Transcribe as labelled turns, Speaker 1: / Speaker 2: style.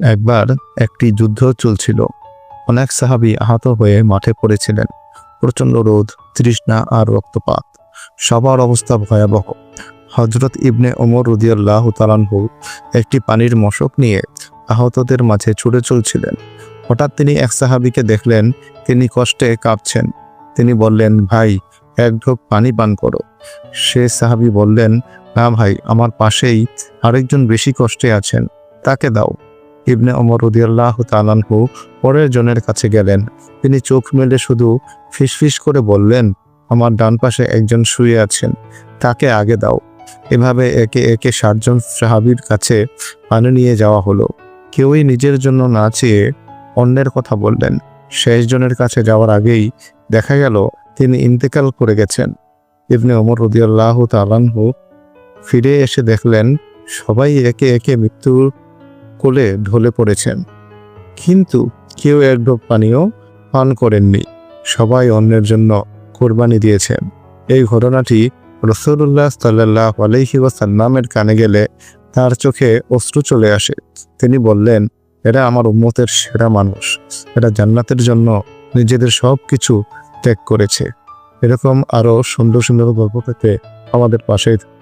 Speaker 1: একবার একটি যুদ্ধ চলছিল। অনেক সাহাবী আহত হয়ে মাঠে পড়েছিলেন। প্রচণ্ড রোদ, তৃষ্ণা আর রক্তপাত। সবার অবস্থা ভয়াবহ। হজরত ইবনে ওমর রুদিয়াল্লাহ তালানহু একটি পানির মশক নিয়ে আহতদের মাঝে ছুটে চলছিলেন। হঠাৎ তিনি এক সাহাবীকে দেখলেন, তিনি কষ্টে কাঁপছেন। তিনি বললেন, ভাই, এক ঢোক পানি পান করো। সে সাহাবী বললেন, না ভাই, আমার পাশেই আরেকজন বেশি কষ্টে আছেন, তাকে দাও। ইবনে ওমর রদিয়াল্লাহ তালানহু পরের জনের কাছে গেলেন। তিনি চোখ মেলে শুধু ফিসফিস করে বললেন, আমার ডান পাশে একজন শুয়ে আছেন, তাকে আগে দাও। এভাবে একে একে ষাটজন সাহাবীর কাছে পানি নিয়ে যাওয়া হলো। কেউই নিজের জন্য না চেয়ে অন্যের কথা বললেন। শেষ জনের কাছে যাওয়ার আগেই দেখা গেল, তিনি ইন্তেকাল করে গেছেন। ইবনে ওমর রদিয়াল্লাহ তালানহু ফিরে এসে দেখলেন, সবাই একে একে মৃত্যুর কোলে ঢলে পড়েছেন। কিন্তু কেউ এক ঢোক পানিও পান করেননি। সবাই অন্যের জন্য কোরবানি দিয়েছেন। এই ঘটনাটি রসুল্লাহ সাল্লাহ আলহি ওয়াসাল্লামের কানে গেলে তার চোখে অশ্রু চলে আসে। তিনি বললেন, এরা আমার উম্মতের সেরা মানুষ। এরা জান্নাতের জন্য নিজেদের সব কিছু ত্যাগ করেছে। এরকম আরও সুন্দর সুন্দর গল্প পেতে আমাদের থাকুন।